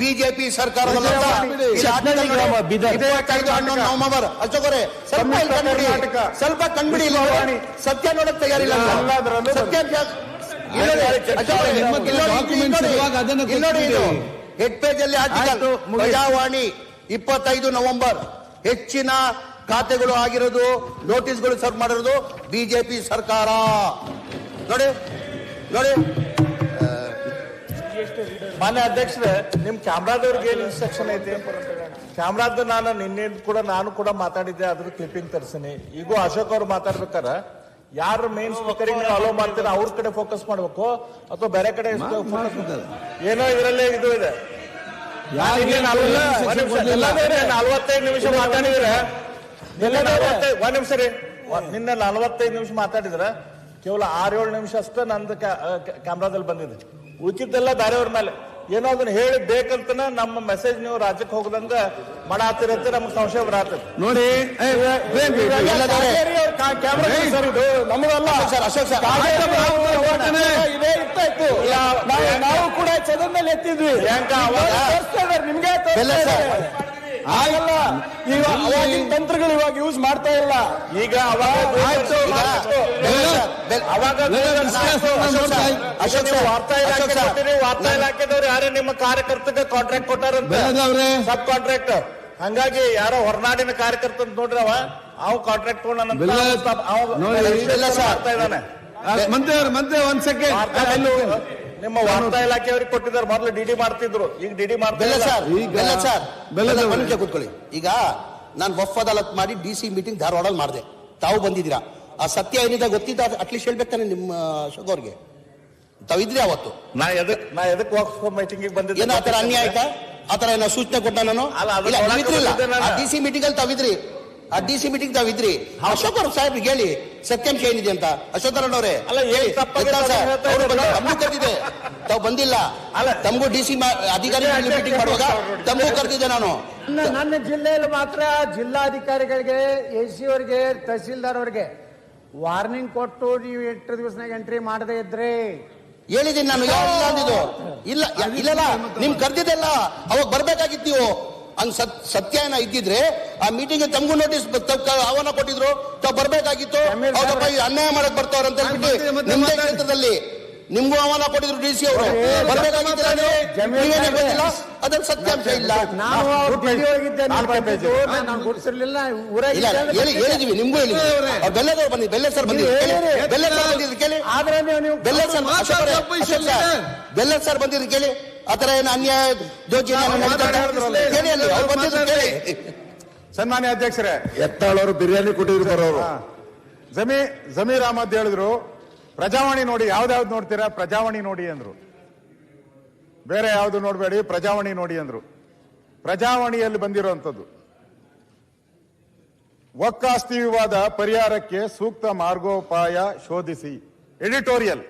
BJP ಸರ್ಕಾರ November. Ashok ಸ್ವಲ್ಪ ಕಣ್ಬಿಡಿ. ಸ್ವಲ್ಪ ಸತ್ಯ ನೋಡಕ್ ತಯಾರಿಲ್ಲ ಸತ್ಯ ನೋಡಿ. ಹೆಡ್ ಪೇಜ್ ಅಲ್ಲಿ ಆರ್ಟಿಕಲ್. ಪ್ರಜಾವಾಣಿ ಇಪ್ಪತ್ತೈದು ನವೆಂಬರ್. ಹೆಚ್ಚಿನ ಖಾತೆಗಳು ಆಗಿರೋದು ನೋಟಿಸ್ಗಳು ಸರ್ವ್ ಮಾಡಿರೋದು ಬಿಜೆಪಿ ಸರ್ಕಾರ. ನೋಡಿ ನೋಡಿ ಮಾನ್ಯ ಅಧ್ಯಕ್ಷರೇ ನಿಮ್ ಕ್ಯಾಮ್ರಾದವ್ರಿಗೆ ಏನ್ ಇನ್ಸ್ಟ್ರಕ್ಷನ್ ಐತಿ? ಕ್ಯಾಮ್ರಾದ ನಾನು ನಿನ್ನೆ ಕೂಡ ನಾನು ಕೂಡ ಮಾತಾಡಿದ್ದೆ ಅದ್ರ ಕ್ಲಿಪ್ಪಿಂಗ್ ತರ್ಸಿನಿ. ಈಗೂ ಅಶೋಕ್ ಅವ್ರು ಮಾತಾಡ್ಬೇಕಾರ ಯಾರು ಮೇನ್ ಸ್ಪೀಕರ್ ನೀವು ಅಲೋ ಮಾಡ್ತೀರಾ ಅವ್ರ ಕಡೆ ಫೋಕಸ್ ಮಾಡ್ಬೇಕು ಅಥವಾ ಬೇರೆ ಕಡೆ ಫೋಕಸ್ ಏನೋ ಇದರಲ್ಲೇ ಇದು ಇದೆ. ನಲವತ್ತೈದು ನಿಮಿಷ ಮಾತಾಡಿದ್ರೆ ಒಂದ್ ನಿಮಿಷ ರೀ. ನಿನ್ನೆ ನಲವತ್ತೈದು ನಿಮಿಷ ಮಾತಾಡಿದ್ರ ಕೇವಲ ಆರೇಳು ನಿಮಿಷ ಅಷ್ಟೇ ನಂದು ಕ್ಯಾಮ್ರಾದಲ್ಲಿ ಬಂದಿದೆ. ಉಳಿತಿದ್ದೆಲ್ಲ ಬೇರೆಯವ್ರ ಮೇಲೆ. ಏನೋ ಅದನ್ನ ಹೇಳಿ ಬೇಕಂತನ ನಮ್ಮ ಮೆಸೇಜ್ ನೀವು ರಾಜ್ಯಕ್ಕೆ ಹೋಗದಂಗ ಮಾಡಾತಿರಂತ ನಮ್ಗೆ ಸಂಶಯ ಬರತ್ತೆ. ನೋಡಿ. ನಾವು- ಕೂಡ ಸದನದಲ್ಲಿ ಎತ್ತಿದ್ವಿ. ನಿಮ್ಗೆ ಆಗಲ್ಲ. ಈಗ ಅವಾಗಿನ ತಂತ್ರಗಳು ಇವಾಗ ಯೂಸ್ ಮಾಡ್ತಾ ಇಲ್ಲ. ಈಗ ಅವಾಗ ವಾರ್ತಾ ಇಲಾಖೆ. ವಾರ್ತಾ ಇಲಾಖೆದವ್ರು ಯಾರೇ ನಿಮ್ಮ ಕಾರ್ಯಕರ್ತಕ್ಕೆ ಕಾಂಟ್ರಾಕ್ಟ್ ಕೊಟ್ಟಾರಂತ? ಸಬ್ ಕಾಂಟ್ರಾಕ್ಟ್ ಹಂಗಾಗಿ ಯಾರೋ ಹೊರನಾಡಿನ ಕಾರ್ಯಕರ್ತ ಅಂತ ನೋಡ್ರಿ ಅವ ಅವ್ ಕಾಂಟ್ರಾಕ್ಟ್ ಇದ್ದಾನೆ. ಮಂತ್ರಿ ಅವ್ರು ಮಂತ್ರಿ ಒಂದ್ ಸೆಕೆಂಡ್ ನಿಮ್ಮ ವಾರ್ತಾ ಇಲಾಖೆಯವ್ರಿಗೆ ಕೊಟ್ಟಿದ್ದಾರೆ ಮೊದಲು ಡಿಡಿ ಮಾಡ್ತಿದ್ರು. ಈಗ ಡಿಡಿ ಮಾಡ್ತಾರೆ ಬೆಲ್ಲ ಇಲ್ಲ. ಸರ್ ಈಗ ಬೆಲ್ಲ ಸರ್. ಬೆಲ್ಲ ನಿಮಿಷ ಕೂತ್ಕೊಳ್ಳಿ. ಈಗ ನಾನು ವಫ್ ಅದಾಲತ್ ಮಾಡಿ ಡಿ ಸಿ ಮೀಟಿಂಗ್ ಧಾರವಾಡಲ್ಲಿ ಮಾಡಿದೆ. ತಾವು ಬಂದಿದ್ದೀರಾ? ಆ ಸತ್ಯ ಏನಿದೆ ಗೊತ್ತಿದ್ದ ಅಟ್ಲೀಸ್ಟ್ ಹೇಳ್ಬೇಕಾನೆ ನಿಮ್ಮ ಅಶೋಕ್ ಅವ್ರಿಗೆ. ತಾವು ಇದ್ರಿ ಅವತ್ತು. ನಾ ಎದಕ್ ನಾ ಎದಕ್ ವಾಕ್ಸ್ ಮೀಟಿಂಗ್ ಬಂದಿದ್ದೆ ಏನೋ ಆತರ ಅನ್ಯಾಯ ಆಯ್ತಾ? ಆತರ ಏನೋ ಸೂಚನೆ ಕೊಟ್ಟ ನಾನು? ಅಲ್ಲ, ಅದು ಇಲ್ಲ, ನೋಡಕ್ಕೆ ನೀವಿದ್ರಿಲ್ಲ. ಬಂದಿದ್ದೆ ನಾನು. ಆ ಡಿ ಸಿ ಮೀಟಿಂಗ್ ಅಲ್ಲಿ ತಾವಿದ್ರಿ ಆ ಡಿ ಸಿ ಮೀಟಿಂಗ್ ತಾವಿದ್ರಿ ಅಶೋಕ್ ಅವ್ರ ಸಾಹೇಬ್ರಿಗೆ ಹೇಳಿ. ಸತ್ಯಾಂಶ ಏನಿದೆ ಅಂತ. ಅವ್ರು. ಇದ್ದಾರೆ. ಕರೆದಿದೆ ತಾವು ಬಂದಿಲ್ಲ. ಅಲ್ಲ. ತಮಗೂ ಡಿ ಸಿ ಅಧಿಕಾರಿ ಮೀಟಿಂಗ್ ಮಾಡುವಾಗ ತಮಗೂ ಕರೆದಿದ್ದೆ ನಾನು. ನನ್ನ ಜಿಲ್ಲೆಯಲ್ಲಿ ಮಾತ್ರ ಜಿಲ್ಲಾಧಿಕಾರಿಗಳಿಗೆ ಎ ಸಿ ಅವರಿಗೆ ತಹಸೀಲ್ದಾರ್ ಅವರಿಗೆ ವಾರ್ನಿಂಗ್ ಕೊಟ್ಟು ನೀವು ಎಂಟು ದಿವಸನಾಗ ಎಂಟ್ರಿ ಮಾಡದೇ ಇದ್ರಿ. ಹೇಳಿದೀನಿ ನಾನು ಇಲ್ಲ ಅಂದಿದ್ದು. ಇಲ್ಲ ಇಲ್ಲಲ್ಲ ನಿಮ್ ಕರ್ದಿದ್ದಲ್ಲ ಅವಾಗ ಬರ್ಬೇಕಾಗಿತ್ತು ನೀವು. ಹಂಗ್ ಸತ್ ಸತ್ಯ ಏನ ಇದ್ದಿದ್ರೆ ಆ ಮೀಟಿಂಗ್ ತಮಗೂ ನೋಟಿಸ್ ಆಹ್ವಾನ ಕೊಟ್ಟಿದ್ರು. ತಾವ್ ಬರ್ಬೇಕಾಗಿತ್ತು. ಹೌದಪ್ಪ ಅನ್ಯಾಯ ಮಾಡಕ್ ಬರ್ತಾವ್ರ ಅಂತ ಹೇಳ್ಬಿಟ್ಟು ನಿಮ್ದೇ ಕ್ಷೇತ್ರದಲ್ಲಿ ನಿಮ್ಗೂ ಆಹ್ವಾನ ಕೊಟ್ಟಿದ್ರು ಡಿ ಸಿ ಅವರು. ಜಮೀರ್ ನೀವೇನೇ. ಗೊತ್ತಿಲ್ಲ. ಅದ್ರ ಸತ್ಯಾಂಶ ಇಲ್ಲ. ಹೇಳಿ ಹೇಳಿದೀವಿ. ನಿಮ್ಗೂ ಇಲ್ಲಿ ಬೆಲ್ಲದವ್ರು ಬಂದಿದ್ದು. ಬೆಲ್ಲ ಸರ್ ಬಂದಿದ್ರು. ಬೆಲ್ಲ ಸರ್ ಬಂದಿದ್ರು ಕೇಳಿ. ಆದ್ರೆ ನೀವು ನೀವು ಬೆಲ್ಲ ಸರ್, ಬೆಲ್ಲ ಸರ್ ಬಂದಿದ್ರು ಕೇಳಿ. ಆತರ ಏನು ಅನ್ಯಾಯ ಸನ್ಮಾನ್ಯ ಅಧ್ಯಕ್ಷರೇ. ಎತ್ತಾಳವರು ಬಿರಿಯಾನಿ ಕೊಟ್ಟಿದ್ರು ಬರೋರು ಜಮೀ ಜಮೀರ್ ಅಹಮದ್ ಹೇಳಿದ್ರು ಪ್ರಜಾವಾಣಿ ನೋಡಿ ಯಾವ್ದಾವ್ದು ನೋಡ್ತೀರಾ? ಪ್ರಜಾವಾಣಿ ನೋಡಿ ಅಂದ್ರು. ಬೇರೆ ಯಾವುದು ನೋಡಬೇಡಿ ಪ್ರಜಾವಾಣಿ ನೋಡಿ ಅಂದ್ರು. ಪ್ರಜಾವಾಣಿಯಲ್ಲಿ ಬಂದಿರುವಂತದ್ದು ಒಕ್ಕಾಸ್ತಿ ವಿವಾದ ಪರಿಹಾರಕ್ಕೆ ಸೂಕ್ತ ಮಾರ್ಗೋಪಾಯ ಶೋಧಿಸಿ. ಎಡಿಟೋರಿಯಲ್.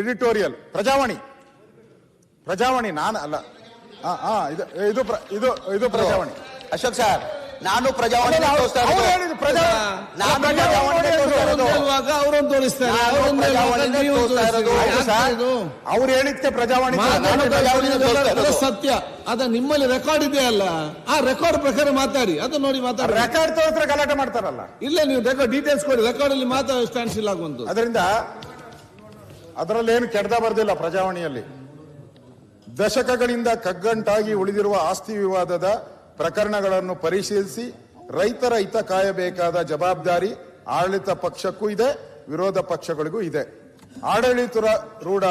ಎಡಿಟೋರಿಯಲ್ ಪ್ರಜಾವಾಣಿ. ಪ್ರಜಾವಾಣಿ ನಾನು ಅಲ್ಲ. ಆ, ಆ, ಇದು ಇದು ಪ್ರ- ಇದು ಇದು ಪ್ರಜಾವಾಣಿ. ಅಶೋಕ್ ಸರ್ ನಾನು ಪ್ರಜಾವಾಣಿ ತೋರಿಸ್ತಾ ಅವ್ರು ಇರೋದು. ಪ್ರಜಾ- ಪ್ರಜಾವಾಣಿ ನಾನು ಪ್ರಜಾವಾಣಿ ತೋರಿಸ್ತಾ ಇರೋದು. ಹೇಳುವಾಗ ಅವ್ರೊಂದು ತೋರಿಸ್ತಾರೆ ನಾನು ಅವ್ರೊಂದು ಹೇಳುವಾಗ ಪ್ರಜಾವಾಣಿನೇ ನೀವು ತೋರಿಸ್ತಾ ಇರೋದು. ತೋರಿಸ್ತೀರಿ. ಆಯ್ತು ಯಾಕೆ ಇದು? ಅವ್ರು ಹೇಳಿದ್ಕೆ ಪ್ರಜಾವಾಣಿ ನಾನು ಪ್ರಜಾವಾಣಿನೇ ತೋರಿಸ್ತಾ ಇರೋದು. ಸತ್ಯ. ಅದ ನಿಮ್ಮಲ್ಲಿ ರೆಕಾರ್ಡ್ ಇದೆಯಲ್ಲ ಆ ರೆಕಾರ್ಡ್ ಪ್ರಕಾರ ಮಾತಾಡಿ. ಅದು ನೋಡಿ ಮಾತಾಡಿ. ರೆಕಾರ್ಡ್ ತೋರಿಸ್ರೆ ಗಲಾಟೆ ಮಾಡ್ತಾರಲ್ಲ. ಇಲ್ಲ ನೀವು ರೆಕಾರ್ಡ್ ಡೀಟೇಲ್ಸ್ ಕೊಡಿ. ರೆಕಾರ್ಡ್ ಅಲ್ಲಿ ಮಾತಾಡ ಸ್ಟ್ಯಾನ್ಸ್ ಇಲ್ಲ ಆಗುವಂತ ಅದರಿಂದ ಅದರಲ್ಲೇನು ಕೆಡ್ದ ಬರ್ದಿಲ್ಲ ಪ್ರಜಾವಾಣಿಯಲ್ಲಿ. ದಶಕಗಳಿಂದ ಕಗ್ಗಂಟಾಗಿ ಉಳಿದಿರುವ ಆಸ್ತಿ ವಿವಾದದ ಪ್ರಕರಣಗಳನ್ನು ಪರಿಶೀಲಿಸಿ ರೈತರ ಹಿತ ಕಾಯಬೇಕಾದ ಜವಾಬ್ದಾರಿ ಆಡಳಿತ ಪಕ್ಷಕ್ಕೂ ಇದೆ, ವಿರೋಧ ಪಕ್ಷಗಳಿಗೂ ಇದೆ. ಆಡಳಿತ ರೂಢ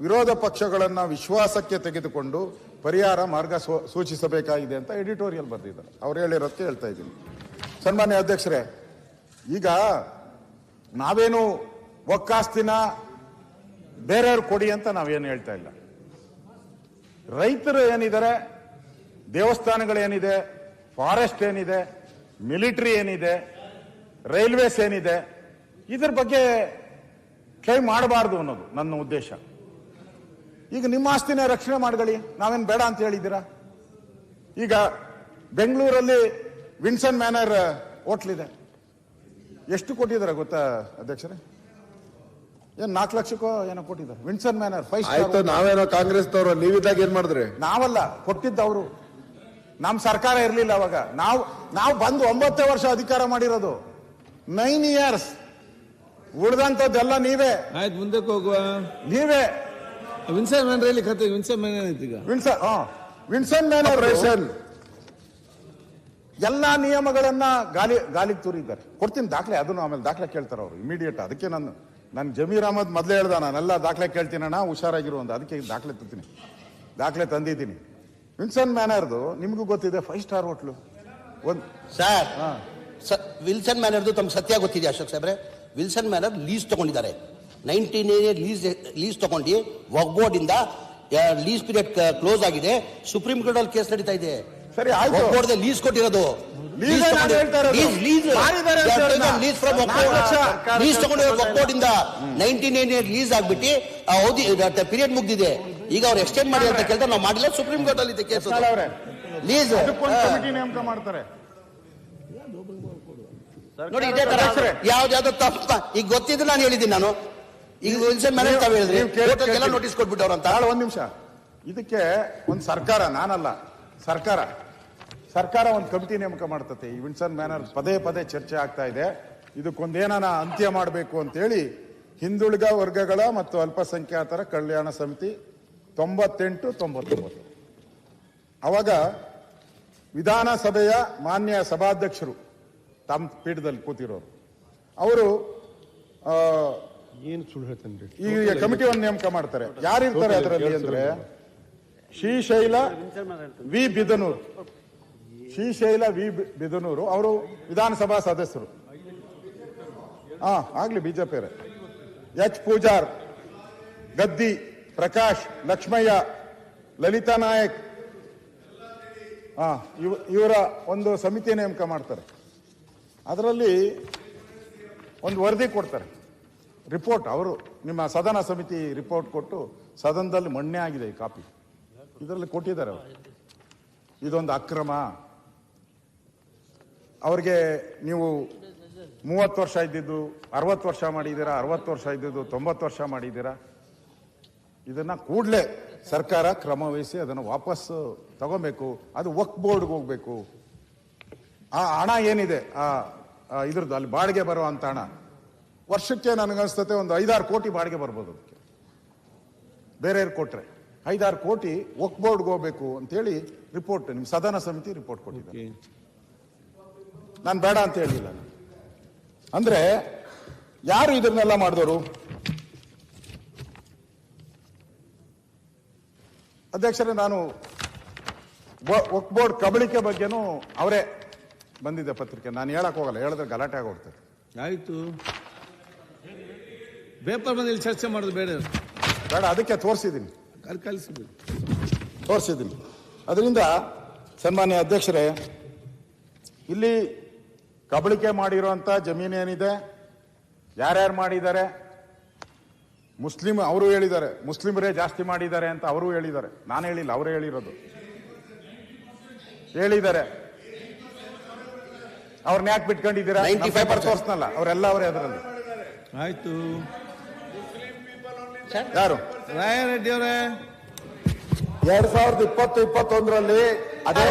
ವಿರೋಧ ಪಕ್ಷಗಳನ್ನ ವಿಶ್ವಾಸಕ್ಕೆ ತೆಗೆದುಕೊಂಡು ಪರಿಹಾರ ಮಾರ್ಗ ಸೂಚಿಸಬೇಕಾಗಿದೆ ಅಂತ ಎಡಿಟೋರಿಯಲ್ ಬರೆದಿದ್ದಾರೆ. ಅವ್ರು ಹೇಳಿರೋದಕ್ಕೆ ಹೇಳ್ತಾ ಇದ್ದೀನಿ. ಸನ್ಮಾನ್ಯ ಅಧ್ಯಕ್ಷರೇ, ಈಗ ನಾವೇನು ಒಕ್ಕಾಸ್ತಿನ ಬೇರೆಯವ್ರು ಕೊಡಿ ಅಂತ ನಾವೇನು ಹೇಳ್ತಾ ಇಲ್ಲ. ರೈತರು ಏನಿದ್ದಾರೆ ದೇವಸ್ಥಾನಗಳೇನಿದೆ ಫಾರೆಸ್ಟ್ ಏನಿದೆ ಮಿಲಿಟರಿ ಏನಿದೆ ರೈಲ್ವೇಸ್ ಏನಿದೆ, ಇದ್ರ ಬಗ್ಗೆ ಕ್ಲೈಮ್ ಮಾಡಬಾರ್ದು ಅನ್ನೋದು ನನ್ನ ಉದ್ದೇಶ. ಈಗ ನಿಮ್ಮ ಆಸ್ತಿನ ರಕ್ಷಣೆ ಮಾಡ್ಕೊಳ್ಳಿ, ನಾವೇನು ಬೇಡ ಅಂತ ಹೇಳಿದ್ದೀರಾ? ಈಗ ಬೆಂಗಳೂರಲ್ಲಿ ವಿನ್ಸನ್ ಮ್ಯಾನರ್ ಹೋಟ್ಲಿದೆ. ಎಷ್ಟು ಕೊಟ್ಟಿದ್ದಾರೆ ಗೊತ್ತಾ ಅಧ್ಯಕ್ಷರೇ? ಏನ್ ನಾಲ್ಕು ಲಕ್ಷಕ್ಕೋ ಏನೋ ಕೊಟ್ಟಿದ್ದಾರೆ. ವಿನ್ಸನ್ ಮ್ಯಾನರ್ ಫೈವ್ ಆಯ್ತು ನಾವೇನೋ ಕಾಂಗ್ರೆಸ್ ನೀವಿದ್ದಾಗ ಏನ್ ಮಾಡಿದ್ರಿ? ನಾವಲ್ಲ ಕೊಟ್ಟಿದ್ದ ಅವರು. ನಮ್ಮ ಸರ್ಕಾರ ಇರಲಿಲ್ಲ ಅವಾಗ. ನಾವು ನಾವು ಬಂದು ಒಂಬತ್ತೇ ವರ್ಷ ಅಧಿಕಾರ ಮಾಡಿರೋದು. ನೈನ್ ಇಯರ್ಸ್ ಉಳ್ದಂತದ್ದೆಲ್ಲ ನೀವೇ. ಆಯ್ತು ಮುಂದಕ್ಕೆ ಹೋಗುವ. ನೀವೇ. ವಿನ್ಸನ್ ಮ್ಯಾನ್ ರೈಲಿ ಕತೆ ವಿನ್ಸನ್ ಮ್ಯಾನರ್ ಈಗ ವಿನ್ಸನ್ ಹಾ. ವಿನ್ಸನ್ ಮ್ಯಾನರ್ ರೇಷನ್ ಎಲ್ಲಾ ನಿಯಮಗಳನ್ನ ಗಾಲಿ ಗಾಲಿಗೆ ತೂರಿದ್ದಾರೆ. ಕೊಡ್ತೀನಿ ದಾಖಲೆ ಅದನ್ನು ಆಮೇಲೆ ದಾಖಲೆ ಕೇಳ್ತಾರೆ ಅವರು ಇಮಿಡಿಯೇಟ್ ಅದಕ್ಕೆ ನಾನು ನಾನು ಜಮೀರ್ ಅಹಮದ್ ಮೊದಲೇ ಹೇಳ್ದ ನಾನೆಲ್ಲ ದಾಖಲೆ ಕೇಳ್ತೀನಣ್ಣ ಹುಷಾರಾಗಿರು ಅಂತ. ಅದಕ್ಕೆ ದಾಖಲೆ ತರ್ತೀನಿ. ದಾಖಲೆ ತಂದಿದ್ದೀನಿ. ವಿಲ್ಸನ್ ಮ್ಯಾನರ್ದು ನಿಮಗೂ ಗೊತ್ತಿದೆ ಫೈವ್ ಸ್ಟಾರ್ ಹೋಟ್ಲು. ಒಂದು ಸರ್ ವಿಲ್ಸನ್ ಮ್ಯಾನರ್ದು ತಮ್ಗೆ ಸತ್ಯ ಗೊತ್ತಿದೆ ಅಶೋಕ್ ಸಾಹೇಬ್ರೆ. ವಿಲ್ಸನ್ ಮ್ಯಾನರ್ ಲೀಸ್ ತಗೊಂಡಿದ್ದಾರೆ. ನೈನ್ಟೀನ್ ಲೀಸ್ ಲೀಸ್ ತಗೊಂಡು ವಕ್ಬೋರ್ಡ್ ಇಂದ ಲೀಸ್ ಪೀರಿಯಡ್ ಕ್ಲೋಸ್ ಆಗಿದೆ. ಸುಪ್ರೀಂ ಕೋರ್ಟ್ ಅಲ್ಲಿ ಕೇಸ್ ನಡೀತಾ ಇದೆ. ಸರಿ ಆಯ್ತು. ಲೀಸ್ ಕೊಟ್ಟಿರೋದು? ಲೀಸ್. Lease from. ಲೀಸ್ ತಗೊಂಡಿರೋ ಇಂದ ನೈನ್ಟೀನ್ ಲೀಸ್ ಆಗ್ಬಿಟ್ಟು ಅವಧಿ ಪೀರಿಯಡ್ ಮುಗ್ದಿದೆ. ಈಗ ಅವ್ರು ಎಕ್ಸ್ಟೆಂಡ್ ಮಾಡಿ ಅಂತ ಕೇಳ್ತಾರೆ. ನಾವು ಮಾಡಿಲ್ಲ ಸುಪ್ರೀಂ ಕೋರ್ಟ್ ಅಲ್ಲಿ ಇದೆ ಕೇಸ್ ಲೀಸ್ ನೇಮಕ ಮಾಡ್ತಾರೆ. ನೋಡಿ ಇದೇ ತರ ಯಾವ್ದು ಯಾವ್ದು ತಪ್ಪ ಈಗ ಗೊತ್ತಿದ್ರೆ ನಾನು ಹೇಳಿದ್ದೀನಿ ನಾನು. ಈಗ ವಿಲ್ಸನ್ ಮ್ಯಾನೇಜ್ ತಾವ್ ಹೇಳಿದ್ರಿ ನೋಟಿಸ್ ಕೊಟ್ಬಿಟ್ಟವ್ರಂತ ಒಂದ್ ನಿಮಿಷ. ಇದಕ್ಕೆ ಒಂದು ಸರ್ಕಾರ ನಾನಲ್ಲ ಸರ್ಕಾರ. ಸರ್ಕಾರ ಒಂದು ಕಮಿಟಿ ನೇಮಕ ಮಾಡ್ತತೆ. ಈ ವಿನ್ಸನ್ ಮ್ಯಾನರ್ ಪದೇ ಪದೇ ಚರ್ಚೆ ಆಗ್ತಾ ಇದೆ. ಇದಕ್ಕೊಂದೇನ ಅಂತ್ಯ ಮಾಡಬೇಕು ಅಂತೇಳಿ ಹಿಂದುಳಿದ ವರ್ಗಗಳ ಮತ್ತು ಅಲ್ಪಸಂಖ್ಯಾತರ ಕಲ್ಯಾಣ ಸಮಿತಿ ತೊಂಬತ್ತೆಂಟು ತೊಂಬತ್ತೊಂಬತ್ತು. ಅವಾಗ ವಿಧಾನಸಭೆಯ ಮಾನ್ಯ ಸಭಾಧ್ಯಕ್ಷರು ತಮ್ಮ ಪೀಠದಲ್ಲಿ ಕೂತಿರೋರು ಅವರು ಆ, ಈ ಕಮಿಟಿಯನ್ನು ನೇಮಕ ಮಾಡ್ತಾರೆ. ಯಾರಿರ್ತಾರೆ ಅದರಲ್ಲಿ ಅಂದ್ರೆ? ಶ್ರೀಶೈಲ ವಿ ಬಿದನೂರು. ಶ್ರೀಶೈಲ ವಿ ಬಿದನೂರು ಅವರು ವಿಧಾನಸಭಾ ಸದಸ್ಯರು. ಹಾ, ಆಗ್ಲಿ ಬಿಜೆಪಿ ಎಚ್ ಪೂಜಾರ್, ಗದ್ದಿ, ಪ್ರಕಾಶ್, ಲಕ್ಷ್ಮಯ್ಯ, ಲಲಿತಾ ನಾಯಕ್. ಹಾ, ಇವ, ಇವರ ಒಂದು ಸಮಿತಿ ನೇಮಕ ಮಾಡ್ತಾರೆ. ಅದರಲ್ಲಿ ಒಂದು ವರದಿ ಕೊಡ್ತಾರೆ. ರಿಪೋರ್ಟ್, ಅವರು ನಿಮ್ಮ ಸದನ ಸಮಿತಿ ರಿಪೋರ್ಟ್ ಕೊಟ್ಟು ಸದನದಲ್ಲಿ ಮಣ್ಣೆ ಆಗಿದೆ ಈ ಕಾಪಿ. ಇದರಲ್ಲಿ ಕೊಟ್ಟಿದ್ದಾರೆ ಅವರು. ಇದೊಂದು ಅಕ್ರಮ ಅವ್ರಿಗೆ ನೀವು ಮೂವತ್ತು ವರ್ಷ ಇದ್ದಿದ್ದು, ಅರವತ್ತು ವರ್ಷ ಮಾಡಿದ್ದೀರಾ, ಅರವತ್ತು ವರ್ಷ ಇದ್ದಿದ್ದು, ತೊಂಬತ್ತು ವರ್ಷ ಮಾಡಿದ್ದೀರಾ? ಇದನ್ನ ಕೂಡಲೇ ಸರ್ಕಾರ ಕ್ರಮ ವಹಿಸಿ ಅದನ್ನು ವಾಪಸ್ ತಗೋಬೇಕು. ಅದು ವಕ್ ಬೋರ್ಡ್ಗೆ ಹೋಗ್ಬೇಕು. ಆ ಹಣ ಏನಿದೆ? ಆ ಇದ್ರದ್ದು ಅಲ್ಲಿ ಬಾಡಿಗೆ ಬರುವಂತ ಹಣ. ವರ್ಷಕ್ಕೆ ನನಗನ್ಸ್ತತೆ ಒಂದು ಐದಾರು ಕೋಟಿ ಬಾಡಿಗೆ ಬರ್ಬೋದು ಅದಕ್ಕೆ. ಬೇರೆಯವ್ರು ಕೊಟ್ರೆ. ಐದಾರು ಕೋಟಿ ವಕ್ ಬೋರ್ಡ್ಗೆ ಹೋಗ್ಬೇಕು ಅಂತೇಳಿ ರಿಪೋರ್ಟ್ ನಿಮ್ಮ ಸದನ ಸಮಿತಿ ರಿಪೋರ್ಟ್ ಕೊಟ್ಟಿದ್ದಾರೆ. ನಾನು ಬೇಡ ಅಂತ ಹೇಳಿಲ್ಲ. ಅಂದ್ರೆ ಯಾರು ಇದನ್ನೆಲ್ಲ ಮಾಡಿದವರು ಅಧ್ಯಕ್ಷರೇ ನಾನು ಬೋರ್ಡ್ ಕಬಳಿಕೆ ಬಗ್ಗೆನೂ ಅವರೇ ಬಂದಿದ್ದೆ ಪತ್ರಿಕೆ. ನಾನು ಹೇಳಕ್ ಹೋಗಲ್ಲ ಹೇಳಿದ್ರೆ ಗಲಾಟೆ ಆಗೋಗ್ತದೆ ಆಯ್ತು. ಪೇಪರ್ ಬಂದಿಲ್ಲಿ ಚರ್ಚೆ ಮಾಡೋದು ಬೇಡ. ಬೇಡ ಅದಕ್ಕೆ ತೋರಿಸಿದ್ದೀನಿ. ಕಲಿಸ್ಬೇಕು ತೋರಿಸಿದ್ದೀನಿ. ಅದರಿಂದ ಸನ್ಮಾನ್ಯ ಅಧ್ಯಕ್ಷರೇ ಇಲ್ಲಿ ಕಬಳಿಕೆ ಮಾಡಿರುವಂತ ಜಮೀನು ಏನಿದೆ? ಯಾರ್ಯಾರು ಮಾಡಿದ್ದಾರೆ? ಮುಸ್ಲಿಂ ಅವರು ಹೇಳಿದ್ದಾರೆ. ಮುಸ್ಲಿಮರೇ ಜಾಸ್ತಿ ಮಾಡಿದ್ದಾರೆ ಅಂತ ಅವರು ಹೇಳಿದ್ದಾರೆ. ನಾನು ಹೇಳಿಲ್ಲ ಅವರು ಹೇಳಿರೋದು. ಹೇಳಿದ್ದಾರೆ. ಅವ್ರನ್ನ ಯಾಕೆ ಬಿಟ್ಕೊಂಡಿದ್ದೀರಾ? 95% ಪೇಪರ್ ತೋರಿಸ್ನಲ್ಲ ಅವರೆಲ್ಲ ಅವರೇ ಅದರಲ್ಲಿ. ಆಯ್ತು. ಯಾರು? ರಾಯರೆಡ್ಡಿ ಅವರೇ. ಎರಡ್ ಸಾವಿರದ ಇಪ್ಪತ್ತು ಇಪ್ಪತ್ತೊಂದರಲ್ಲಿ ಅದೇ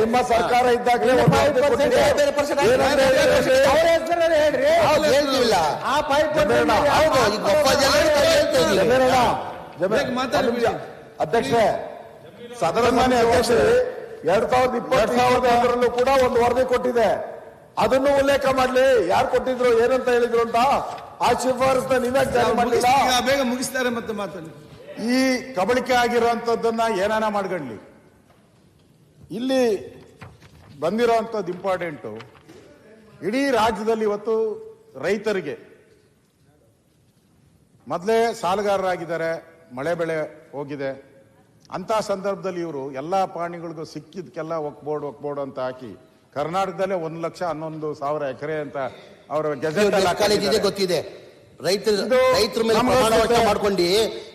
ನಿಮ್ಮ ಸರ್ಕಾರ ಇದ್ದಾಗಲೇ ಹೇಳ್ತೀವಿಲ್ಲ ಆ. ಬಿಡಿ. ಅಧ್ಯಕ್ಷರೇ ಸದನ ಸನ್ಮಾನ್ಯ ಅಧ್ಯಕ್ಷರೇ ಎರಡ್ ಸಾವಿರದ ಇಪ್ಪತ್ ಸಾವಿರದ ಒಂದರಲ್ಲೂ ಕೂಡ ಒಂದು ವರದಿ ಕೊಟ್ಟಿದೆ. ಅದನ್ನು ಉಲ್ಲೇಖ ಮಾಡ್ಲಿ. ಯಾರು ಕೊಟ್ಟಿದ್ರು ಏನಂತ ಹೇಳಿದ್ರು ಅಂತ ಆ ಶಿಫಾರಸ್ನ ನೀವೇ ಜಾರಿ ಮಾಡಲಿಲ್ಲ. ಈಗ ಬೇಗ ಮುಗಿಸ್ತಾರೆ ಮತ್ತೆ ಮಾತಾಡಿ. ಈ ಕಬಳಿಕೆ ಆಗಿರುವಂತದ್ದನ್ನ ಏನಾನ ಮಾಡ್ಕೊಳ್ಳಿ ಇಲ್ಲಿ ಬಂದಿರುವಂತದ್ದು ಇಂಪಾರ್ಟೆಂಟು ಇಡೀ ರಾಜ್ಯದಲ್ಲಿ ಇವತ್ತು ರೈತರಿಗೆ ಮೊದಲೇ ಸಾಲಗಾರರಾಗಿದ್ದಾರೆ ಮಳೆ ಬೆಳೆ ಹೋಗಿದೆ. ಅಂತ ಸಂದರ್ಭದಲ್ಲಿ ಇವರು ಎಲ್ಲ ಪ್ರಾಣಿಗಳಿಗೂ ಸಿಕ್ಕಿದ್ಕೆಲ್ಲ ಒಕ್ಬೋರ್ಡ್ ಒಕ್ಬೋರ್ಡ್ ಅಂತ ಹಾಕಿ ಕರ್ನಾಟಕದಲ್ಲೇ ಒಂದು ಲಕ್ಷ ಹನ್ನೊಂದು ಸಾವಿರ ಎಕರೆ ಅಂತ ಅವರ. ಗೊತ್ತಿದೆ. ರೈತರ ರೈತರ ಮೇಲೆ ನಮ್ಮ ಪ್ರಮಾಣ ವಚನ ರಾಷ್ಟ್ರಕ್ಕೆ- ಮಾಡ್ಕೊಂಡು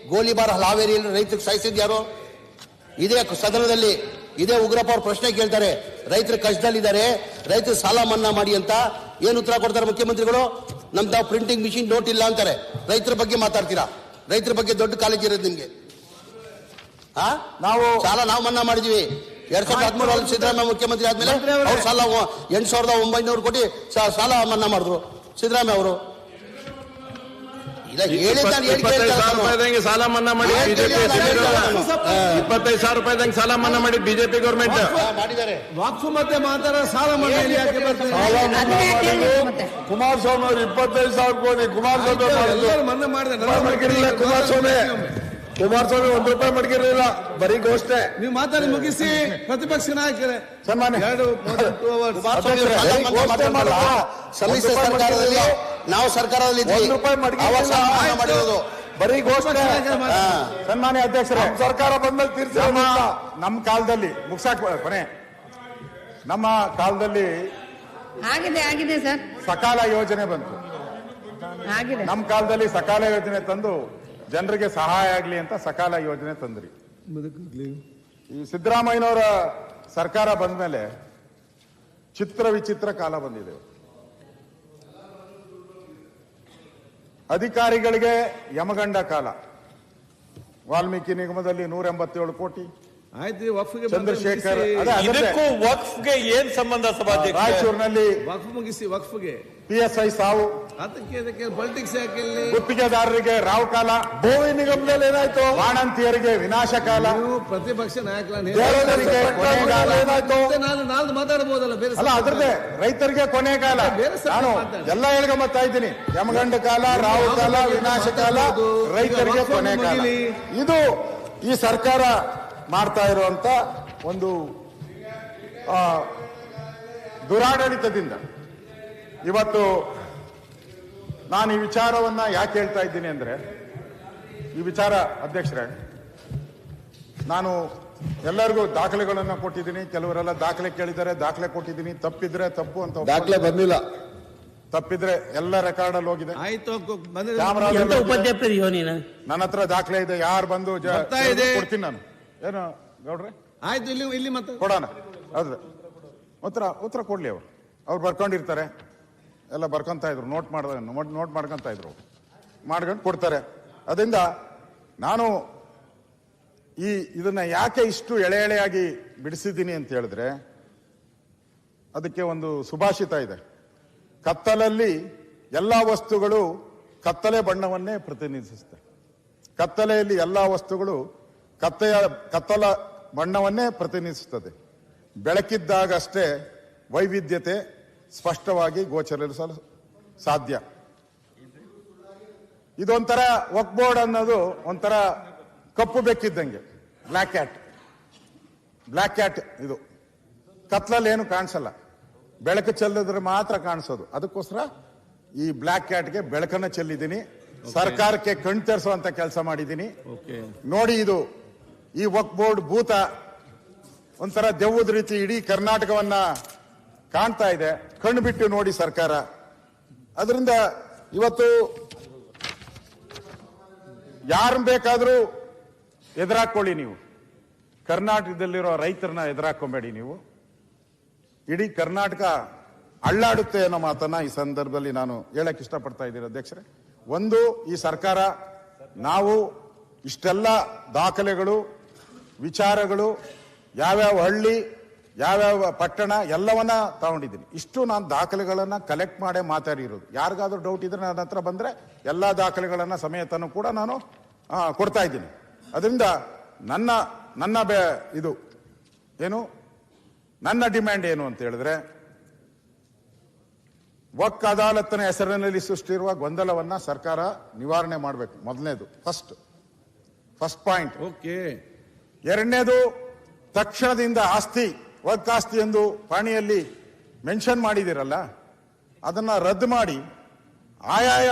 ಗೋಲಿಬಾರ್ ಹಾವೇರಿಯಲ್ಲಿ ರೈತರಿಗೆ ಸಾಯಿಸಿದ್ ಯಾರು? ಇದೇ ಸದನದಲ್ಲಿ ಇದೇ ಉಗ್ರಪ್ಪ ಅವ್ರ ಪ್ರಶ್ನೆ ಕೇಳ್ತಾರೆ ರೈತರು ಕಷ್ಟದಲ್ಲಿದ್ದಾರೆ ರೈತರು ಸಾಲ ಮನ್ನಾ ಮಾಡಿ ಅಂತ ಏನು ಉತ್ತರ ಕೊಡ್ತಾರೆ ಮುಖ್ಯಮಂತ್ರಿಗಳು? ನಮ್ದು ಪ್ರಿಂಟಿಂಗ್ ಮಿಷಿನ್ ನೋಟ್ ಇಲ್ಲ ಅಂತಾರೆ. ರೈತರ ಬಗ್ಗೆ ಮಾತಾಡ್ತೀರಾ? ರೈತರ ಬಗ್ಗೆ ದೊಡ್ಡ ಕಾಲೇಜ್ ಇರೋದು ನಿಮ್ಗೆ. ಆ? ನಾವು ಸಾಲ ನಾವು ಮನ್ನಾ ಮಾಡಿದೀವಿ. ಎರಡ್ ಸಾವಿರದ ಹದಿಮೂರಲ್ಲಿ ಸಿದ್ದರಾಮಯ್ಯ ಮುಖ್ಯಮಂತ್ರಿ ಆದ್ಮೇಲೆ ಅವ್ರು. ಸಾಲ ಎಂಟು ಸಾವಿರದ ಒಂಬೈನೂರು ಕೋಟಿ ಸಾಲ ಮನ್ನಾ ಮಾಡಿದ್ರು. ಸಿದ್ದರಾಮಯ್ಯ ಅವರು. ರೂಪಾಯಿದಂಗೆ ಸಾಲ ಮನ್ನಾ ಮಾಡಿ ಹೇಳ್ತಾ ಬಿಜೆಪಿ ಇದ್ದೀನಿ, ನಾನು ಹೇಳ್ತಾ ಇದ್ದೀನಿ. ಇಪ್ಪತ್ತೈದು ಸಾವಿರ ರೂಪಾಯಿದಂಗೆ ಸಾಲ ಮನ್ನಾ ಮಾಡಿ ಬಿಜೆಪಿ ಗೌರ್ಮೆಂಟ್ ಹಾ, ಮಾಡಿದ್ದಾರೆ. ವಾಕ್ಫು ಮತ್ತೆ ಮಾತಾಡೋ ಸಾಲ ಮನ್ನಾ ಇಲ್ಲಿ ಯಾಕೆ ಬರ್ತದೆ ಸಾಲ ಮನ್ನಾ ಮಾಡಿದ್ದು ಕುಮಾರಸ್ವಾಮಿ ಅವರು ಇಪ್ಪತ್ತೈದು ಸಾವಿರ ಕೋಟಿ ಕುಮಾರಸ್ವಾಮಿ ಅವ್ರು ಮಾಡಿದ್ದು. ಎಲ್ಲರೂ ಮನ್ನಾ ಮಾಡಿದೆ ರೂಪಾಯಿ ಮಡಗಿರ್ಲಿಲ್ಲ ಕುಮಾರಸ್ವಾಮಿ. ಕುಮಾರಸ್ವಾಮಿ ಒಂದ್ ರೂಪಾಯಿ ಮಡಗಿರ್ಲಿಲ್ಲ ಬರೀ ಘೋಷಣೆ. ನೀವು ಮಾತಾಡಿ ಮುಗಿಸಿ ಪ್ರತಿಪಕ್ಷ ನಾಯಕರೇ. ಸನ್ಮಾನ್ಯ. ಎರಡು ಸಮ್ಮಿಶ್ರ ಸರ್ಕಾರದಲ್ಲಿ. ನಾವು ಸರ್ಕಾರದಲ್ಲಿ. ಒಂದ್ ರೂಪಾಯಿ ಮಾಡಿರೋದು. ಬರೀ ಘೋಷಣೆ. ಸನ್ಮಾನ್ಯ ಅಧ್ಯಕ್ಷರೇ. ಸರ್ಕಾರ ಬಂದ್ಮೇಲೆ ತೀರ್ಸಿ ನಮ್ಮ ನಮ್ಮ ಕಾಲದಲ್ಲಿ ಮುಗ್ಸಾಕ್ ಕೊನೆ. ನಮ್ಮ ಕಾಲದಲ್ಲಿ ಆಗಿದೆ ಆಗಿದೆ ಸರ್. ಸಕಾಲ ಯೋಜನೆ ಬಂತು. ಆಗಿದೆ. ನಮ್ಮ ಕಾಲದಲ್ಲಿ ಸಕಾಲ ಯೋಜನೆ ತಂದು ಜನರಿಗೆ ಸಹಾಯ ಆಗ್ಲಿ ಅಂತ ಸಕಾಲ ಯೋಜನೆ ತಂದ್ರಿ. ಈ ಸಿದ್ದರಾಮಯ್ಯನವರ ಸರ್ಕಾರ ಬಂದ ಮೇಲೆ ಚಿತ್ರ ವಿಚಿತ್ರ ಕಾಲ ಬಂದಿದೆ. ಅಧಿಕಾರಿಗಳಿಗೆ ಯಮಗಂಡ ಕಾಲ. ವಾಲ್ಮೀಕಿ ನಿಗಮದಲ್ಲಿ ನೂರ ಎಂಬತ್ತೇಳು ಕೋಟಿ ಚಂದ್ರಶೇಖರ್. ವಕ್ಫ್ಗೆ ಏನ್ ಸಂಬಂಧ ರಾಯಚೂರಿನಲ್ಲಿ ವಕ್ಫ್ ಮುಗಿಸಿ ವಕ್ಫ್ಗೆ. ಪಿ ಎಸ್ ಐ ಸಾವು. ಅದಕ್ಕೆ ಇದಕ್ಕೆ ಪೊಲಿಟಿಕ್ಸ್ ಯಾಕೆ ಇಲ್ಲಿ? ಗುತ್ತಿಗೆದಾರರಿಗೆ ರಾವ್ ಕಾಲ ಭೂಮಿ ನಿಗಮದಲ್ಲಿ ಏನಾಯ್ತು? ವಾಣಂತಿಯರಿಗೆ ವಿನಾಶ ಕಾಲ ನೀವು ಪ್ರತಿಪಕ್ಷ ನಾಯಕರಿಗೆ ನಾನು ಮಾತಾಡಬಹುದಲ್ಲ ಬೇರೆ ಅಲ್ಲ ಅದ್ರದ್ದೇ ರೈತರಿಗೆ ಕೊನೆ ಕಾಲ. ನಾನು. ಎಲ್ಲ ಹೇಳ್ಕೊಂಬತ್ತಾ ಇದ್ದೀನಿ. ಯಮಗಂಡ ಕಾಲ ರಾವ್ ಕಾಲ ವಿನಾಶ ಕಾಲ ರೈತರಿಗೆ ಕೊನೆ ಕಾಲ. ಇದು ಈ ಸರ್ಕಾರ ಮಾಡ್ತಾ ಇರುವಂತ ಒಂದು ದುರಾಡಳಿತದಿಂದ. ಇವತ್ತು ನಾನು ಈ ವಿಚಾರವನ್ನ ಯಾಕೆ ಹೇಳ್ತಾ ಇದ್ದೀನಿ ಅಂದ್ರೆ ಈ ವಿಚಾರ ಅಧ್ಯಕ್ಷರೇ ನಾನು ಎಲ್ಲರಿಗೂ ದಾಖಲೆಗಳನ್ನ ಕೊಟ್ಟಿದ್ದೀನಿ. ಕೆಲವರೆಲ್ಲ ದಾಖಲೆ ಕೇಳಿದ್ದಾರೆ ದಾಖಲೆ ಕೊಟ್ಟಿದ್ದೀನಿ. ತಪ್ಪಿದ್ರೆ ತಪ್ಪು ಅಂತ ದಾಖಲೆ ಬಂದಿಲ್ಲ. ತಪ್ಪಿದ್ರೆ ಎಲ್ಲ ರೆಕಾರ್ಡ್ ಅಲ್ಲಿ ಹೋಗಿದೆ. ನನ್ನ ಹತ್ರ ದಾಖಲೆ ಇದೆ ಯಾರು ಬಂದು ಜ- ಇದೆ. ಕೊಡ್ತೀನಿ ನಾನು. ಏನು ಗೌಡ್ರೆ? ಆಯ್ತು ಇಲ್ಲಿ ಇಲ್ಲಿ ಮತ್ತೆ? ಕೊಡೋಣ. ಹೌದು ಉತ್ತರ ಉತ್ತರ ಕೊಡ್ಲಿ ಅವರು. ಅವ್ರು ಬರ್ಕೊಂಡಿರ್ತಾರೆ. ಎಲ್ಲ ಬರ್ಕೊಂತ ಇದ್ರು ನೋಟ್ ಮಾಡಿದ ನೋಟ್ ಮಾಡ್ಕೊಂತ ಇದ್ರು. ಮಾಡ್ಕೊಂಡು ಕೊಡ್ತಾರೆ. ಅದರಿಂದ ನಾನು ಈ ಇದನ್ನ ಯಾಕೆ ಇಷ್ಟು ಎಳೆ ಎಳೆಯಾಗಿ ಬಿಡಿಸಿದ್ದೀನಿ ಅಂತ ಹೇಳಿದ್ರೆ, ಅದಕ್ಕೆ ಒಂದು ಸುಭಾಷಿತ ಇದೆ. ಕತ್ತಲಲ್ಲಿ ಎಲ್ಲ ವಸ್ತುಗಳು ಕತ್ತಲೆ ಬಣ್ಣವನ್ನೇ ಪ್ರತಿನಿಧಿಸುತ್ತೆ. ಕತ್ತಲೆಯಲ್ಲಿ ಎಲ್ಲ ವಸ್ತುಗಳು ಕತ್ತೆಯ, ಕತ್ತಲ ಬಣ್ಣವನ್ನೇ ಪ್ರತಿನಿಧಿಸುತ್ತದೆ. ಬೆಳಕಿದ್ದಾಗಷ್ಟೇ ವೈವಿಧ್ಯತೆ ಸ್ಪಷ್ಟವಾಗಿ ಗೋಚರಿಸಲು ಸಾಧ್ಯ. ಇದೊಂಥರ ವಕ್ ಬೋರ್ಡ್ ಅನ್ನೋದು ಒಂಥರ ಕಪ್ಪು ಬೆಕ್ಕಿದ್ದಂಗೆ. ಬ್ಲ್ಯಾಕ್ ಕ್ಯಾಟ್ ಬ್ಲ್ಯಾಕ್ ಕ್ಯಾಟ್ ಇದು. ಕತ್ಲಲ್ಲಿ ಏನು ಕಾಣಿಸಲ್ಲ. ಬೆಳಕು ಚೆಲ್ಲಿದ್ರೆ ಮಾತ್ರ ಕಾಣಿಸೋದು. ಅದಕ್ಕೋಸ್ಕರ ಈ ಬ್ಲ್ಯಾಕ್ ಕ್ಯಾಟ್ಗೆ ಬೆಳಕನ್ನ ಚೆಲ್ಲಿದ್ದೀನಿ. ಸರ್ಕಾರಕ್ಕೆ ಕಣ್ ತೆರೆಸುವಂತ ಕೆಲಸ ಮಾಡಿದ್ದೀನಿ. ನೋಡಿ ಇದು ಈ ವಕ್ ಬೋರ್ಡ್ ಭೂತ ಒಂಥರ ದೆವ್ವದ ರೀತಿ ಇಡೀ ಕರ್ನಾಟಕವನ್ನ ಕಾಣ್ತಾ ಇದೆ. ಕಣ್ಣು ಬಿಟ್ಟು ನೋಡಿ ಸರ್ಕಾರ. ಅದರಿಂದ ಇವತ್ತು ಯಾರು ಬೇಕಾದರೂ ಎದುರಾಕೊಳ್ಳಿ ನೀವು. ಕರ್ನಾಟಕದಲ್ಲಿರೋ ರೈತರನ್ನ ಎದುರಾಕೊಂಬೇಡಿ ನೀವು. ಇಡೀ ಕರ್ನಾಟಕ ಅಳ್ಳಾಡುತ್ತೆ ಅನ್ನೋ ಮಾತನ್ನ ಈ ಸಂದರ್ಭದಲ್ಲಿ ನಾನು ಹೇಳಕ್ ಇಷ್ಟಪಡ್ತಾ ಇದ್ದೀನಿ ಅಧ್ಯಕ್ಷರೇ. ಒಂದು, ಈ ಸರ್ಕಾರ ನಾವು ಇಷ್ಟೆಲ್ಲ ದಾಖಲೆಗಳು, ವಿಚಾರಗಳು, ಯಾವ್ಯಾವ ಹಳ್ಳಿ ಯಾವ್ಯಾವ ಪಟ್ಟಣ ಎಲ್ಲವನ್ನ ತಗೊಂಡಿದ್ದೀನಿ. ಇಷ್ಟು ನಾನು ದಾಖಲೆಗಳನ್ನು ಕಲೆಕ್ಟ್ ಮಾಡೇ ಮಾತಾಡಿರೋದು. ಯಾರಿಗಾದ್ರೂ ಡೌಟ್ ಇದ್ರೆ ನನ್ನ ಹತ್ರ ಬಂದ್ರೆ ಎಲ್ಲ ದಾಖಲೆಗಳನ್ನು ಸಮೇತನೂ ಕೂಡ ನಾನು ಕೊಡ್ತಾ ಇದ್ದೀನಿ. ಅದರಿಂದ ನನ್ನ ನನ್ನ ಬೆ ಇದು ಏನು? ನನ್ನ ಡಿಮ್ಯಾಂಡ್ ಏನು ಅಂತ ಹೇಳಿದ್ರೆ ವಕ್ ಅದಾಲತ್ನ ಹೆಸರಿನಲ್ಲಿ ಸೃಷ್ಟಿರುವ ಗೊಂದಲವನ್ನ ಸರ್ಕಾರ ನಿವಾರಣೆ ಮಾಡಬೇಕು. ಮೊದಲನೇದು ಫಸ್ಟ್ ಫಸ್ಟ್ ಪಾಯಿಂಟ್ ಓಕೆ ಎರಡನೇದು ತಕ್ಷಣದಿಂದ ಆಸ್ತಿ ವಕ್ ಆಸ್ತಿ ಎಂದು ಪಾಣಿಯಲ್ಲಿ ಮೆನ್ಷನ್ ಮಾಡಿದಿರಲ್ಲ ಅದನ್ನು ರದ್ದು ಮಾಡಿ ಆಯಾಯ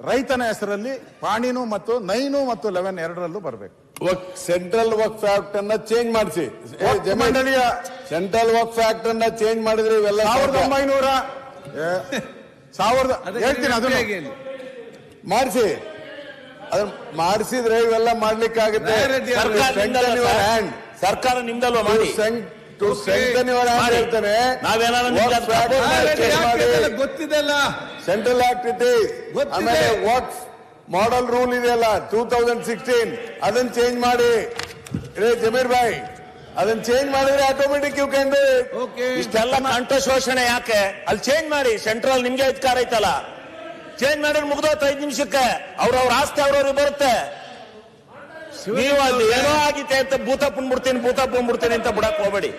ರೈತನ ಹೆಸರಲ್ಲಿ ಪಾಣಿನು ಮತ್ತು ನೈನು ಮತ್ತು ಲೆವೆನ್ ಎರಡರಲ್ಲೂ ಬರಬೇಕು. ಸೆಂಟ್ರಲ್ ವರ್ಕ್ ಫ್ಯಾಕ್ಟ್ ಅನ್ನ ಚೇಂಜ್ ಮಾಡಿಸಿ. ಮಂಡಳಿಯ ಸೆಂಟ್ರಲ್ ವರ್ಕ್ ಫ್ಯಾಕ್ಟ್ ಅನ್ನ ಚೇಂಜ್ ಮಾಡಿದ್ರೆ ಇವೆಲ್ಲ ಸಾವಿರದ ಒಂಬೈನೂರ ಏ, ಸಾವಿರದ ಹೇಳ್ತೀನಿ ಮಾಡಿಸಿ. ಅದನ್ನ ಮಾಡಿಸಿದ್ರೆ ಇವೆಲ್ಲ ಮಾಡ್ಲಿಕ್ಕೆ ಆಗುತ್ತೆ ಸರ್ಕಾರ ನಿಮ್ದಲ್ವಾ ಮಾಡಿ? ಗೊತ್ತಿದೆಲ್ಲ? ಸೆಂಟ್ರಲ್ ಆಕ್ಟ್ ಇದೆ. ಆಮೇಲೆ ವಾಟ್ ಮಾಡಲ್ ರೂಲ್ ಇದೆಯಲ್ಲ ಟೂ ತೌಸಂಡ್ ಸಿಕ್ಸ್ಟೀನ್ ಅದನ್ನ ಚೇಂಜ್ ಮಾಡಿ. ರೇ ಜಮೀರ್ ಭಾಯ್ ಅದನ್ನ ಚೇಂಜ್ ಮಾಡಿದ್ರೆ ಆಟೋಮೆಟಿಕ್ ಯು ಕ್ಯಾನ್ ಇಷ್ಟೆಲ್ಲ ಕಂಠ ಶೋಷಣೆ ಯಾಕೆ? ಅಲ್ಲಿ ಚೇಂಜ್ ಮಾಡಿ. ಸೆಂಟ್ರಲ್ ನಿಮ್ಗೆ ಅಧಿಕಾರ ಐತಲ್ಲ. ಚೇಂಜ್ ಮಾಡಿದ್ರೆ ಮುಗ್ದೋತ್ ಐದ್ ನಿಮಿಷಕ್ಕೆ. ಅವ್ರವ್ರ ಆಸ್ತಿ ಅವ್ರವ್ರಿಗೆ ಬರುತ್ತೆ. ನೀವು ಅಲ್ಲಿ ಏನೋ ಆಗಿದೆ ಅಂತ ಭೂತ ಬಿಡ್ತೀನಿ ಭೂತ ಬಿಡ್ತೀನಿ ಅಂತ ಬಿಡಕ್ ಹೋಗ್ಬೇಡಿ.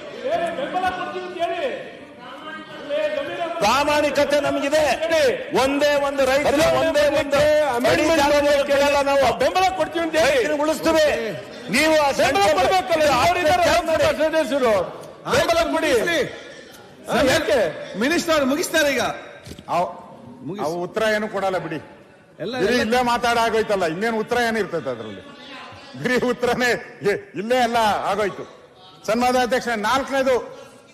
ಪ್ರಾಮಾಣಿಕತೆ ನಮಗಿದೆ. ಒಂದೇ ಒಂದು ರೈತ ಒಂದೇ ಒಂದು ನಾವು. ಬೆಂಬಲ ಕೊಡ್ತೀವಿ ಅಂತ ಉಳಿಸ್ತೀವಿ. ನೀವು central- ಬೆಂಬಲ ಕೊಡಿ. ಯಾಕೆ? ಮಿನಿಸ್ಟರ್ ಮುಗಿಸ್ತಾರೆ ಈಗ. ಉತ್ತರ ಏನು ಕೊಡಲ್ಲ ಬಿಡಿ. ಎಲ್ಲ ಇಲ್ಲೇ ಮಾತಾಡ ಆಗೋಯ್ತಲ್ಲ ಇನ್ನೇನು ಉತ್ತರ ಏನಿರ್ತೈತೆ ಅದ್ರಲ್ಲಿ? ಬರೀ ಉತ್ತರನೇ ಏ- ಇಲ್ಲೇ ಅಲ್ಲ ಆಗೋಯ್ತು. ಸನ್ಮಾನ ಅಧ್ಯಕ್ಷ ನಾಲ್ಕನೇದು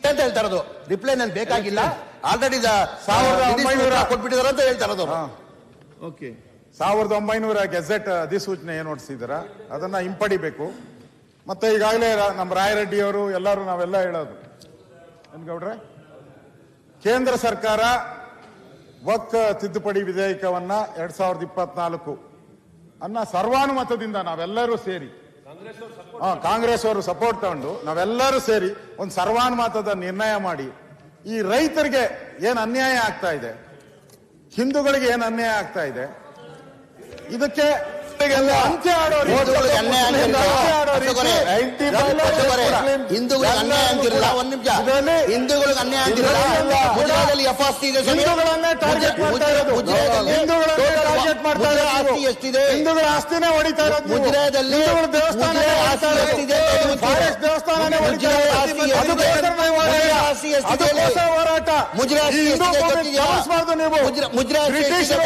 ಅಂತ ಹೇಳ್ತಾ ಇರೋದು. ರಿಪ್ಲೈ ನನ್ ಬೇಕಾಗಿಲ್ಲ. ಆಲ್ರೆಡಿ ಸಾವಿರದ ಒಂಬೈನೂರ ಕೊಟ್ಬಿಟ್ಟಿದಾರೆ ಅಂತ ಹೇಳ್ತಾ ಇರೋದು. ಹಾ. ಓಕೆ. ಸಾವಿರದ ಒಂಬೈನೂರ ಗೆಜೆಟ್ ಅಧಿಸೂಚನೆ ಏನು ಹೊಡಿಸಿದಾರ ಅದನ್ನ ಹಿಂಪಡಿಬೇಕು. ಮತ್ತೆ ಈಗಾಗಲೇ ನಮ್ಮ ರಾಯರೆಡ್ಡಿ ಅವರು ಎಲ್ಲರೂ ನಾವೆಲ್ಲ ಹೇಳೋದು. ಏನ್ ಗೌಡ್ರೆ? ಕೇಂದ್ರ ಸರ್ಕಾರ ವಕ್ ತಿದ್ದುಪಡಿ ವಿಧೇಯಕವನ್ನ ಎರಡ್ ಸಾವಿರದ ಇಪ್ಪತ್ನಾಲ್ಕು ಅನ್ನ ಸರ್ವಾನುಮತದಿಂದ ನಾವೆಲ್ಲರೂ ಸೇರಿ. ಹಾ ಕಾಂಗ್ರೆಸ್ ಅವರು ಸಪೋರ್ಟ್ ತಗೊಂಡು ನಾವೆಲ್ಲರೂ ಸೇರಿ ಒಂದು ಸರ್ವಾನುಮತದ ನಿರ್ಣಯ ಮಾಡಿ. ಈ ರೈತರಿಗೆ ಏನ್ ಅನ್ಯಾಯ ಆಗ್ತಾ ಇದೆ? ಹಿಂದೂಗಳಿಗೆ ಏನ್ ಅನ್ಯಾಯ ಆಗ್ತಾ ಇದೆ? ಇದಕ್ಕೆ ಹಿಂದೂಗಳಿಗೆ ಅನ್ಯಾಯ ಆಗಿರಲಿಲ್ಲ. ಅಂತ್ಯ ಆಡೋ ರೀತಿ ಅಶೋಕರೇ, 95 ಅಶೋಕರೇ, ಮುಸ್ಲಿಂ ಹಿಂದೂಗಳಿಗೆ ಅನ್ಯಾಯ ಅಂತಿರಲಿಲ್ಲ ಒಂದ್ ನಿಮಿಷ ಹಿಂದೂಗಳಿಗೆ ಅನ್ಯಾಯ ಅಂತಿರಲ್ಲ ಗುಜರಾತಲ್ಲಿ ಎಫ್ ಆಸ್ತಿ ಇದೆ ಆಸ್ತಿ ಎಷ್ಟಿದೆ? ಹಿಂದೂಗಳ ಆಸ್ತಿನೇ ಹೊಡಿತಾ ಇರೋದು ಹಿಂದೂಗಳ ದೇವಸ್ಥಾನ ಆಸ್ತಿ ಎಷ್ಟಿದೆ ಇರೋದು. ಆಸ್ತಿ ಎಷ್ಟಿದೆ? ಹೋರಾಟ. ಆಸ್ತಿ ಎಷ್ಟಿದೆ? ಅದಕ್ಕೋಸ್ಕರ ಹೋರಾಟ. ಮುಜರಾಯಿ ಆಸ್ತಿ ಈ ಹಿಂದೂ ಎಷ್ಟಿದೆ ಭೂಮಿ ಗೊತ್ತಿದೆಯಾ? ಗಮನಿಸಬಾರ್ದು ನೀವು. ಮುಜರಾ- ಮುಜರಾಯಿ ಆಸ್ತಿ ಎಷ್ಟಿದೆ ಬ್ರಿಟಿಷರು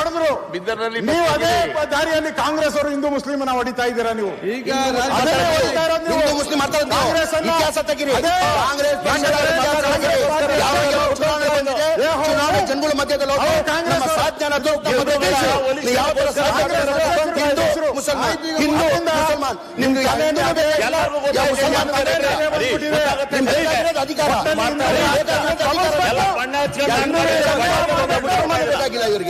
ಹೊಡೆದ್ರು ಬಿದ್ದರ್ನಲ್ಲಿ ನೀವು ಅದೇ. ದಾರಿಯಲ್ಲಿ ಕಾಂಗ್ರೆಸ್ ಅವರು ಹಿಂದೂ ಮುಸ್ಲಿಮನ ಹೊಡಿತಾ ಇದ್ದೀರಾ ನೀವು ಈಗ ಅದೇ ಹೊಡಿತಾ ಇರೋದು ನೀವು. ಹಿಂದೂ ಮುಸ್ಲಿಂ ಅರ್ಥ? ಕಾಂಗ್ರೆಸ್ ಅನ್ನ- ಇತಿಹಾಸ ತೆಗೀರಿ ಅದೇ ಕಾಂಗ್ರೆಸ್ ಕಾಂಗ್ರೆಸ್ ಇತಿಹಾಸ ತೆಗೀರಿ. ಕಾಂಗ್ರೆಸ್ ಯಾವ ಚುನಾವಣೆ ಬಂದಿದೆ ಏ, ಹೌದು. ಚುನಾವಣೆ ಜನಗಳ ಮಧ್ಯದಲ್ಲಿ ಹೋಗಿ ಅವ್ರು ಕಾಂಗ್ರೆಸ್ ನಮ್ಮ? ನೀವು ಯಾವ ಥರ ಸಾಧನೆ ಕಾಂಗ್ರೆಸ್ ಹಿಂದೂ ಹೆಸರು. ಮುಸಲ್ಮಾನ್ ಆಯ್ತು, ಈಗ ಹಿಂದೂ ಅದರಿಂದ ಮುಸಲ್ಮಾನ್ ನಿಮ್ಗೆ ಯಾವ ಹಿಂದೂ ಬೇಕು? ಎಲ್ಲರಿಗೂ ಯಾವ ಗೊತ್ತಾಗಿದೆ. ಮುಸಲ್ಮಾನ್ ಬೇಕು? ನಿಮ್ಗೆ ಬೇಕಾಗಿರೋದು ಅಧಿಕಾರ ಒಟ್ಟಲ್ಲಿ ಬೇಕಾಗಿರೋದು ಅಧಿಕಾರ. ಎಲ್ಲ ಬಣ್ಣ ಹಚ್ಕೊಂಡು ಜನರಿಗೆ ಬಣ್ಣ ಬೇಕಾಗಿಲ್ಲ ಇವ್ರಿಗೆ